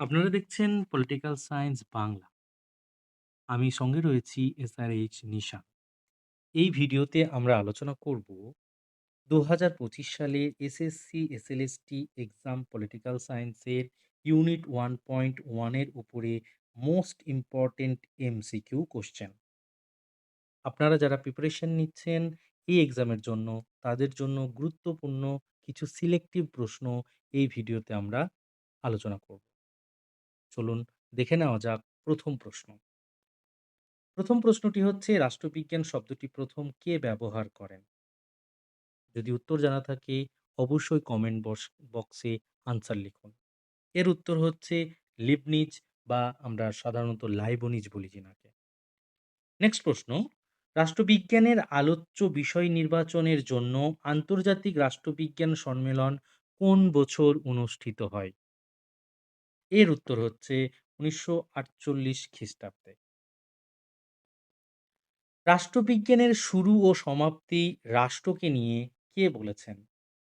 আপনারা দেখছেন political science Bangla. আমি সঙ্গে রয়েছি এসআরএইচ নিশা। এই ভিডিওতে আমরা আলোচনা করব ২০২৫ সালের এসএসসি, এসএলএসটি এক্সাম পলিটিক্যাল সায়েন্সের ইউনিট ওয়ান পয়েন্ট ওয়ানের উপরে মোস্ট ইম্পোর্টেন্ট এমসিকিউ কোশ্চেন আপনারা যারা প্রিপারেশন নিচ্ছেন এই এক্সামের জন্য, তাদের জন্য গুরুত্বপূর্ণ কিছু সিলেক্টিভ প্রশ্ন এই ভিডিওতে আমরা আলোচনা করব। চলুন দেখে নেওয়া যাক ১ম প্রশ্ন। ১ম প্রশ্নটি হচ্ছে রাষ্ট্রবিজ্ঞান শব্দটি ১ম কে ব্যবহার করেন? যদি উত্তর জানা থাকে অবশ্যই কমেন্ট বক্সে আনসার লিখুন। এর উত্তর হচ্ছে লিবনিজ বা আমরা সাধারণত লাইবনিজ বলি যিনাকে। নেক্সট প্রশ্ন, রাষ্ট্রবিজ্ঞানের আলোচ্য বিষয় নির্বাচনের জন্য আন্তর্জাতিক রাষ্ট্রবিজ্ঞান সম্মেলন কোন বছর অনুষ্ঠিত হয়? এর উত্তর হচ্ছে ১৯৪৮ খ্রিস্টাব্দে। রাষ্ট্রবিজ্ঞানের শুরু ও সমাপ্তি রাষ্ট্রকে নিয়ে কে বলেছেন?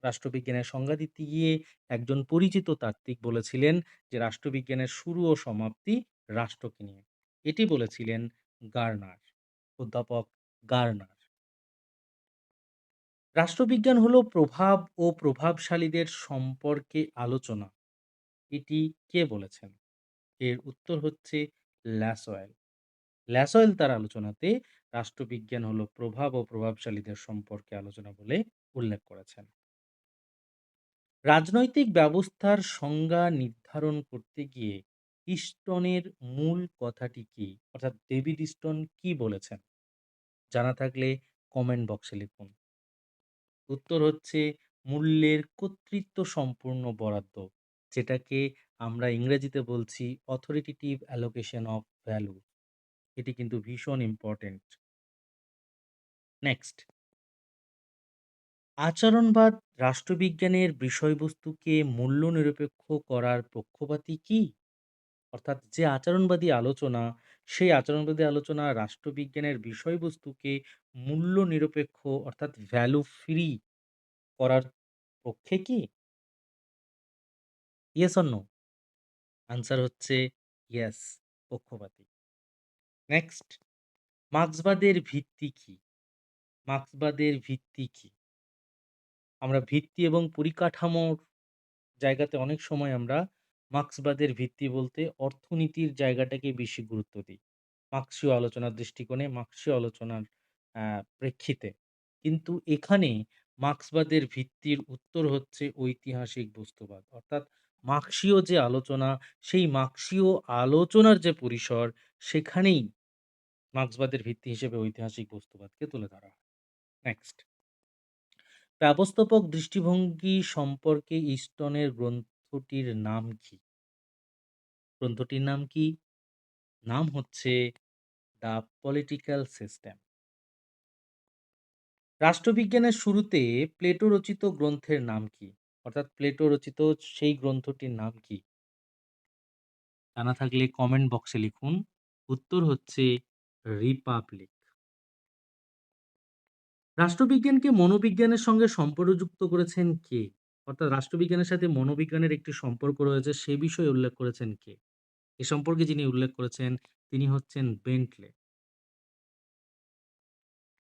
রাষ্ট্রবিজ্ঞানের সংজ্ঞা দিতে গিয়ে একজন পরিচিত তাত্ত্বিক বলেছিলেন যে রাষ্ট্রবিজ্ঞানের শুরু ও সমাপ্তি রাষ্ট্রকে নিয়ে। এটি বলেছিলেন গার্নার, অধ্যাপক গার্নার। রাষ্ট্রবিজ্ঞান হলো প্রভাব ও প্রভাবশালীদের সম্পর্কে আলোচনা। এটি কে বলেছেন? এর উত্তর হচ্ছে ল্যাসওয়েল। ল্যাসওয়েল তার আলোচনাতে রাষ্ট্রবিজ্ঞান হলো প্রভাব ও প্রভাবশালীদের সম্পর্কে আলোচনা বলে উল্লেখ করেছেন। রাজনৈতিক ব্যবস্থার সংজ্ঞা নির্ধারণ করতে গিয়ে ইস্টনের মূল কথাটি কি? অর্থাৎ ডেভিড ইস্টন কি বলেছেন? জানা থাকলে কমেন্ট বক্সে লিখুন। উত্তর হচ্ছে, মূল্যের কর্তৃত্ব সম্পূর্ণ বরাদ্দ। যেটাকে আমরা ইংরেজিতে বলছি অথরিটেটিভ অ্যালোকেশন অফ ভ্যালু। এটি কিন্তু ভীষণ ইম্পোর্টেন্ট। নেক্সট। আচরণবাদ রাষ্ট্রবিজ্ঞানের বিষয়বস্তুকে মূল্য নিরপেক্ষ করার পক্ষপাতী কি? অর্থাৎ যে আচরণবাদী আলোচনা, সেই আচরণবাদী আলোচনা রাষ্ট্রবিজ্ঞানের বিষয়বস্তুকে মূল্য নিরপেক্ষ অর্থাৎ ভ্যালু ফ্রি করার পক্ষে কি? Yes no? আনসার হচ্ছে ইয়েস, পক্ষপাতী। নেক্সট, মার্ক্সবাদের ভিত্তি কি? মার্ক্সবাদের ভিত্তি কি? আমরা ভিত্তি এবং পরিকাঠামোর জায়গাতে অনেক সময় আমরা মার্ক্সবাদের ভিত্তি বলতে অর্থনীতির জায়গাটাকে বেশি গুরুত্ব দিই। মার্ক্সীয় আলোচনার দৃষ্টিকোণে, মার্ক্সীয় আলোচনার প্রেক্ষিতে। কিন্তু এখানে মার্ক্সবাদের ভিত্তির উত্তর হচ্ছে ঐতিহাসিক বস্তুবাদ। অর্থাৎ মার্ক্সীয় যে আলোচনা, সেই মার্ক্সীয় আলোচনার যে পরিসর, সেখানেই মার্ক্সবাদের ভিত্তি হিসেবে ঐতিহাসিক বস্তুবাদকে তুলে ধরা হয়। নেক্সট। ব্যবস্থাপক দৃষ্টিভঙ্গি সম্পর্কে ইস্টনের গ্রন্থটির নাম কি? গ্রন্থটির নাম কি? নাম হচ্ছে দ্য পলিটিক্যাল সিস্টেম। রাষ্ট্রবিজ্ঞানের শুরুতে প্লেটো রচিত গ্রন্থের নাম কি? অর্থাৎ প্লেটো রচিত সেই গ্রন্থটির নাম কি? জানা থাকলে কমেন্ট বক্সে লিখুন। উত্তর হচ্ছে রিপাবলিক। রাষ্ট্রবিজ্ঞানকে মনোবিজ্ঞানের সঙ্গে সম্পর্কযুক্ত করেছেন কে? অর্থাৎ রাষ্ট্রবিজ্ঞানের সাথে মনোবিজ্ঞানের একটি সম্পর্ক রয়েছে, সে বিষয়ে উল্লেখ করেছেন কে? এ সম্পর্কে যিনি উল্লেখ করেছেন, তিনি হচ্ছেন বেন্টলে।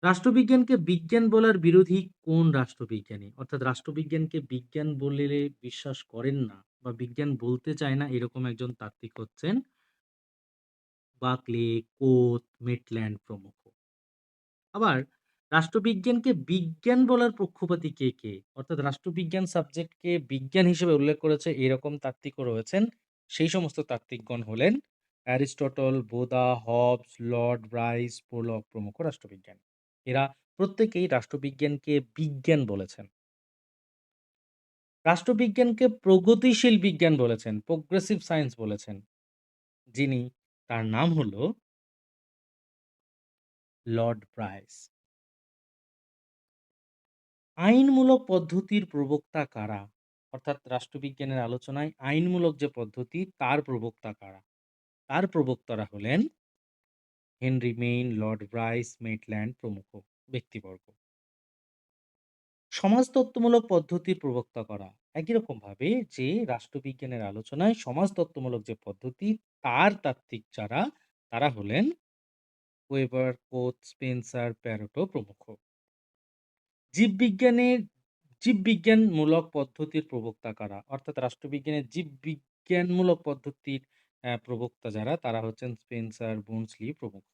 রাষ্ট্রবিজ্ঞানকে বিজ্ঞান বলার বিরোধী কোন রাষ্ট্রবিজ্ঞানী? অর্থাৎ রাষ্ট্রবিজ্ঞানকে বিজ্ঞান বললে বিশ্বাস করেন না বা বিজ্ঞান বলতে চায় না এরকম একজন তাত্ত্বিক হচ্ছেন বাকলে, কোত, মেটল্যান্ড প্রমুখ। আবার রাষ্ট্রবিজ্ঞানকে বিজ্ঞান বলার পক্ষপাতী কে, কে? অর্থাৎ রাষ্ট্রবিজ্ঞান সাবজেক্টকে বিজ্ঞান হিসেবে উল্লেখ করেছে এরকম তাত্ত্বিকও রয়েছেন। সেই সমস্ত তাত্ত্বিকগণ হলেন Aristotle, Bodin, Hobbes, Lord Bryce, Pollock প্রমুখ রাষ্ট্রবিজ্ঞানী। এরা প্রত্যেকেই রাষ্ট্রবিজ্ঞানকে বিজ্ঞান বলেছেন। রাষ্ট্রবিজ্ঞানকে প্রগতিশীল বিজ্ঞান বলেছেন, প্রোগ্রেসিভ সায়েন্স বলেছেন। যিনি তার নাম হলো লর্ড ব্রাইস। আইনমূলক পদ্ধতির প্রবক্তা কারা? অর্থাৎ রাষ্ট্রবিজ্ঞানের আলোচনায় আইনমূলক যে পদ্ধতি তার প্রবক্তা কারা? তার প্রবক্তারা হলেন Henry Maine, Lord Bryce, Maitland প্রমুখ ব্যক্তিবর্গ। সমাজতত্ত্বমূলক পদ্ধতির প্রবক্তা করা একই রকমভাবে যে রাষ্ট্রবিজ্ঞানের আলোচনায় সমাজতত্ত্বমূলক যে পদ্ধতি তার তাত্ত্বিক যারা তারা হলেন ওয়েবার, কোচ, স্পেন্সার, প্যারেটো প্রমুখ। জীববিজ্ঞানের জীববিজ্ঞানমূলক পদ্ধতির প্রবক্তা কারা? অর্থাৎ রাষ্ট্রবিজ্ঞানের জীববিজ্ঞানমূলক পদ্ধতির প্রবক্তা যারা তারা হচ্ছেন স্পেন্সার, বুনসলি প্রমুখ।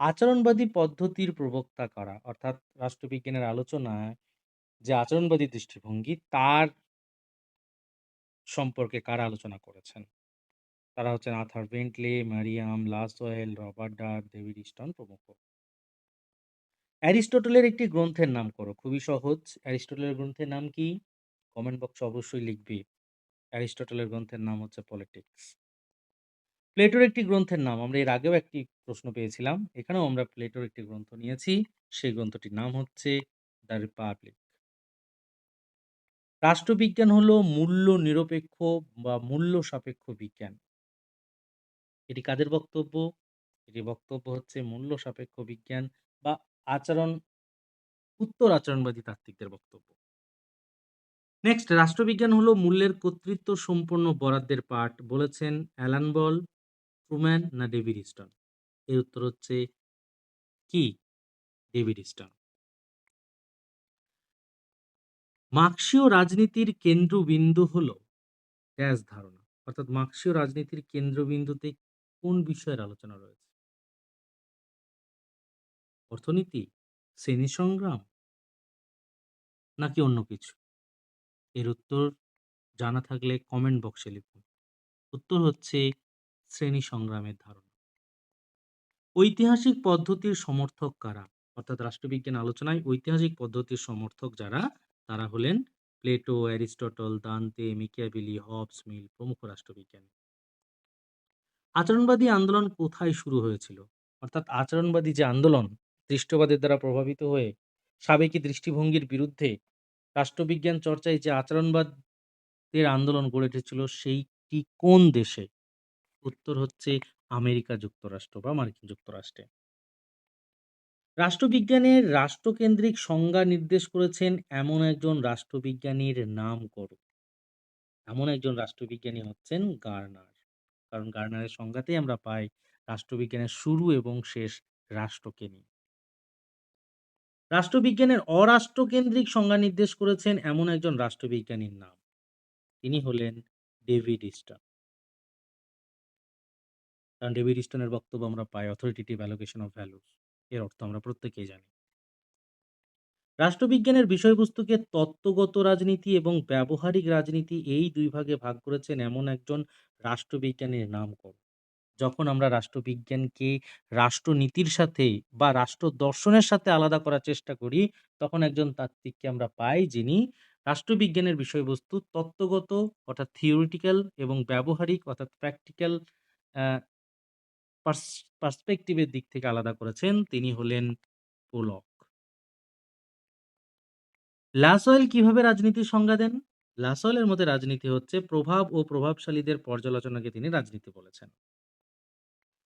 আচরণবাদী পদ্ধতির প্রবক্তা কারা? অর্থাৎ রাষ্ট্রবিজ্ঞানের আলোচনায় যে আচরণবাদী দৃষ্টিভঙ্গি তার সম্পর্কে কারা আলোচনা করেছেন? তারা হচ্ছেন Arthur Bentley, Merriam, Lasswell, Robert Dahl, David Easton প্রমুখ। অ্যারিস্টটলের একটি গ্রন্থের নাম করো। খুবই সহজ। অ্যারিস্টটলের গ্রন্থের নাম কি? কমেন্ট বক্সে অবশ্যই লিখবে। অ্যারিস্টটলের গ্রন্থের নাম হচ্ছে পলিটিক্স। প্লেটোর একটি গ্রন্থের নাম, আমরা এর আগেও একটি প্রশ্ন পেয়েছিলাম। এখানেও আমরা প্লেটোর একটি গ্রন্থ নিয়েছি। সেই গ্রন্থটির নাম হচ্ছে দ্য রিপাবলিক। রাষ্ট্রবিজ্ঞান হলো মূল্য নিরপেক্ষ বা মূল্য সাপেক্ষ বিজ্ঞান। এটি কাদের বক্তব্য? এটি বক্তব্য হচ্ছে মূল্য সাপেক্ষ বিজ্ঞান বা আচরণ, উত্তর আচরণবাদী তাত্ত্বিকদের বক্তব্য। নেক্সট রাষ্ট্রবিজ্ঞান হলো মূল্যের কর্তৃত্ব সম্পন্ন বরাদ্দের পাঠ বলেছেন অ্যালান বল, ট্রুম্যান না ডেভিড স্টোন? এর উত্তর হচ্ছে কি? David stone. মার্ক্সীয় রাজনীতির কেন্দ্রবিন্দু হল ড্যাশ ধারণা। অর্থাৎ মার্ক্সীয় রাজনীতির কেন্দ্রবিন্দুতে কোন বিষয়ের আলোচনা রয়েছে? অর্থনীতি, শ্রেণি সংগ্রাম নাকি অন্য কিছু? এর উত্তর জানা থাকলে কমেন্ট বক্সে লিখুন। উত্তর হচ্ছে শ্রেণি সংগ্রামের ধারণা। ঐতিহাসিক পদ্ধতির সমর্থক কারা? অর্থাৎ রাষ্ট্রবিজ্ঞান আলোচনায় ঐতিহাসিক পদ্ধতির সমর্থক যারা তারা হলেন Plato, Aristotle, Dante, Machiavelli, Hobbes, Mill প্রমুখ রাষ্ট্রবিজ্ঞানী। আচরণবাদী আন্দোলন কোথায় শুরু হয়েছিল? অর্থাৎ আচরণবাদী যে আন্দোলন দৃষ্টবাদের দ্বারা প্রভাবিত হয়ে সাবেকি দৃষ্টিভঙ্গির বিরুদ্ধে রাষ্ট্রবিজ্ঞান চর্চায় যে আচরণবাদের আন্দোলন গড়ে উঠেছিল, সেইটি কোন দেশে? উত্তর হচ্ছে আমেরিকা যুক্তরাষ্ট্র বা মার্কিন যুক্তরাষ্ট্রে। রাষ্ট্রবিজ্ঞানের রাষ্ট্রকেন্দ্রিক সংজ্ঞা নির্দেশ করেছেন এমন একজন রাষ্ট্রবিজ্ঞানীর নাম করো। এমন একজন রাষ্ট্রবিজ্ঞানী হচ্ছেন গার্নার। কারণ গার্নারের সংজ্ঞাতেই আমরা পাই রাষ্ট্রবিজ্ঞানের শুরু এবং শেষ রাষ্ট্রকে নিয়ে। রাষ্ট্রবিজ্ঞানের অরাষ্ট্রকেন্দ্রিক সংজ্ঞা নির্দেশ করেছেন এমন একজন রাষ্ট্রবিজ্ঞানীর নাম। তিনি হলেন ডেভিড স্টোন। কারণ ডেভিড স্টোনের বক্তব্য আমরা পাই অথরিটেটিভ অ্যালোকেশন অফ ভ্যালুস। এর অর্থ আমরা প্রত্যেকেই জানি। রাষ্ট্রবিজ্ঞানের বিষয়বস্তুকে তত্ত্বগত রাজনীতি এবং ব্যবহারিক রাজনীতি এই দুই ভাগে ভাগ করেছেন এমন একজন রাষ্ট্রবিজ্ঞানীর নাম করো। যখন আমরা রাষ্ট্রবিজ্ঞানকে রাষ্ট্রনীতির সাথে বা রাষ্ট্র দর্শনের সাথে আলাদা করার চেষ্টা করি, তখন একজন তাত্ত্বিককে আমরা পাই যিনি রাষ্ট্রবিজ্ঞানের বিষয়বস্তু তত্ত্বগত অর্থাৎ থিওরিটিক্যাল এবং ব্যবহারিক অর্থাৎ প্র্যাকটিক্যাল অ্যা পার্স দিক থেকে আলাদা করেছেন। তিনি হলেন পোলক। লাসওয়েল কীভাবে রাজনীতির সংজ্ঞা দেন? লাসওয়েলের মতে রাজনীতি হচ্ছে প্রভাব ও প্রভাবশালীদের পর্যালোচনাকে তিনি রাজনীতি বলেছেন।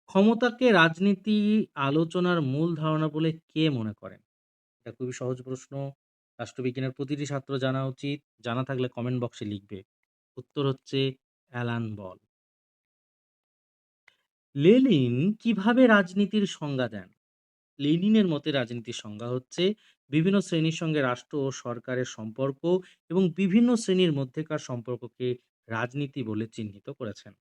ক্ষমতাকে রাজনীতি, আলোচনার মূল ধারণা বলে কে মনে করেন? এটা খুবই সহজ প্রশ্ন। রাষ্ট্রবিজ্ঞানের প্রতিটি ছাত্র জানা উচিত। জানা থাকলে কমেন্ট বক্সে লিখবে। উত্তর হচ্ছে অ্যালান বল। লেনিন কীভাবে রাজনীতির সংজ্ঞা দেন? লেনিনের মতে রাজনীতির সংজ্ঞা হচ্ছে বিভিন্ন শ্রেণির সঙ্গে রাষ্ট্র ও সরকারের সম্পর্ক এবং বিভিন্ন শ্রেণির মধ্যেকার সম্পর্ককে রাজনীতি বলে চিহ্নিত করেছেন।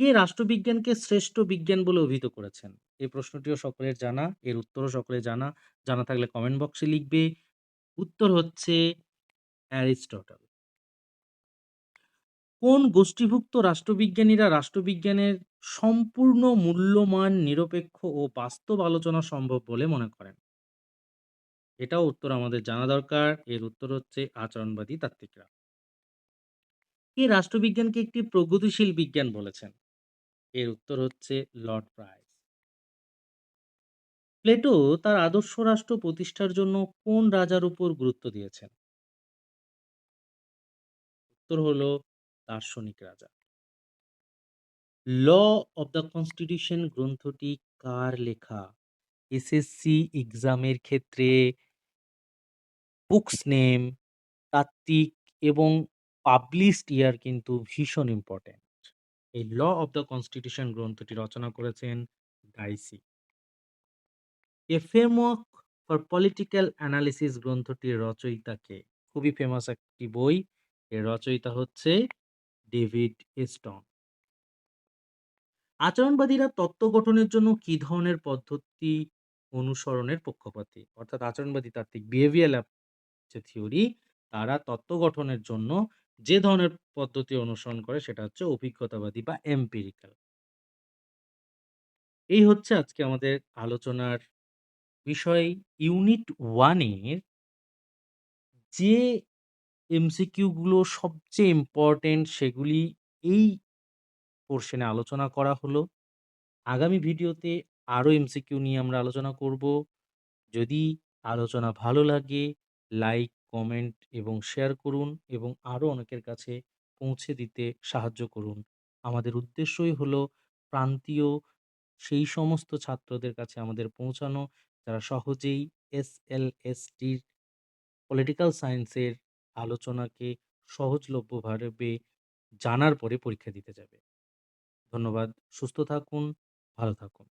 কে রাষ্ট্রবিজ্ঞানকে শ্রেষ্ঠ বিজ্ঞান বলে অভিহিত করেছেন? এই প্রশ্নটিও সকলের জানা, এর উত্তরও সকলের জানা। জানা থাকলে কমেন্ট বক্সে লিখবে। উত্তর হচ্ছে অ্যারিস্টটল। কোন গোষ্ঠীভুক্ত রাষ্ট্রবিজ্ঞানীরা রাষ্ট্রবিজ্ঞানের সম্পূর্ণ মূল্যমান, নিরপেক্ষ ও বাস্তব আলোচনা সম্ভব বলে মনে করেন? এটাও উত্তর আমাদের জানা দরকার। এর উত্তর হচ্ছে আচরণবাদী তাত্ত্বিকরা। কে রাষ্ট্রবিজ্ঞানকে একটি প্রগতিশীল বিজ্ঞান বলেছেন? এর উত্তর হচ্ছে লর্ড প্রাইস। প্লেটো তার আদর্শ রাষ্ট্র প্রতিষ্ঠার জন্য কোন রাজার উপর গুরুত্ব দিয়েছেন? উত্তর হল দার্শনিক রাজা। ল অব দ্য কনস্টিটিউশন গ্রন্থটি কার লেখা? এসএসসি এক্সামের ক্ষেত্রে বুকস নেম, তাত্ত্বিক এবং পাবলিশড ইয়ার কিন্তু ভীষণ ইম্পোর্টেন্ট। এই 'ল অফ দ্য কনস্টিটিউশন' গ্রন্থটি রচনা করেছেন Dicey. 'A framework for political analysis' গ্রন্থটির রচয়িতা কে? খুবই ফেমাস একটি বই। এর রচয়িতা হচ্ছে ডেভিড স্টোন। আচরণবাদীরা তত্ত্ব গঠনের জন্য কি ধরনের পদ্ধতি অনুসরণের পক্ষপাতী? অর্থাৎ আচরণবাদী তাত্ত্বিক বিহেভিয়ারাল অ্যাপ যে থিওরি তারা তত্ত্ব গঠনের জন্য যে ধরনের পদ্ধতি অনুসরণ করে সেটা হচ্ছে অভিজ্ঞতাবাদী বা এম্পিরিক্যাল। এই হচ্ছে আজকে আমাদের আলোচনার বিষয় ইউনিট 1 এর যে এমসিকিউগুলো সবচেয়ে ইম্পোর্টেন্ট সেগুলি এই পোরশনে আলোচনা করা হলো। আগামী ভিডিওতে আরও এমসিকিউ নিয়ে আমরা আলোচনা করব। যদি আলোচনা ভালো লাগে লাইক, কমেন্ট এবং শেয়ার করুন এবং আরও অনেকের কাছে পৌঁছে দিতে সাহায্য করুন। আমাদের উদ্দেশ্যই হলো প্রান্তীয় সেই সমস্ত ছাত্রদের কাছে আমাদের পৌঁছানো যারা সহজেই এসএলএসটির পলিটিক্যাল সায়েন্সের আলোচনাকে সহজলভ্যভাবে জানার পরে পরীক্ষা দিতে যাবে। ধন্যবাদ। সুস্থ থাকুন, ভালো থাকুন।